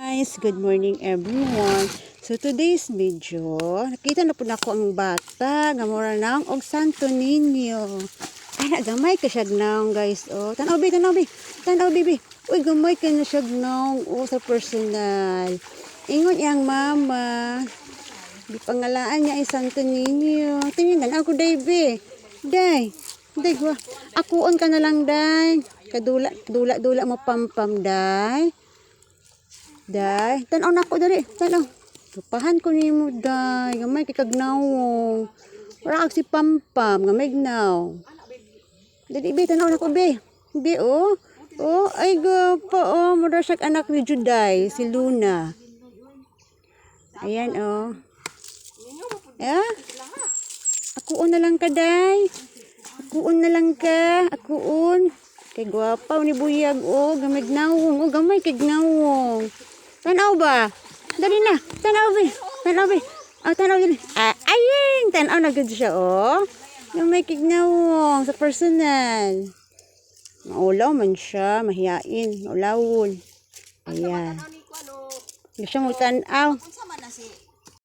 Guys, good morning everyone. So today's video, nakita na po na ako ang bata nga mura nang og Santo Niño. Ay, nagamay ka siya naong guys. Oh, tanaw bi, tanaw bi. Tanaw bibi. Uy, gamay ka na siya naong oh, sa personal. Ingon iyang mama. Di pangalaan niya ay Santo Niño. Tingnan ako, day, be. Day. Day, gwa. Akuon ka na lang, day. Kadula, dula, dula mo pampam, day. Day, tanaw na ako dali. Tanaw. Tupahan ko ni mo, day. Gamay kay kagnawong. Wala si pampam. Gamay gnaw. Dali, be. Tanaw na ko, be. Be, oh. Oh, ay gapa, oh. Mura siya anak ni Juday, si Luna. Ayan, oh. Yeah? Akuon na lang ka, day. Akuon na lang ka. Akuon. Kay gwapa ni buyag oh, gamay gnawong. Oh, gamay kay gnawong. Tanaw ba? Dali na. Tanaw ba? Tanaw ba? Oh, tanaw dali. Ah, ayun. Tanaw na gud siya oh. Gamay kay gnawong sa personal. Maulaw man siya, mahiyain, maulawon. Ayan. Gusto mo tanaw. Unsa man na si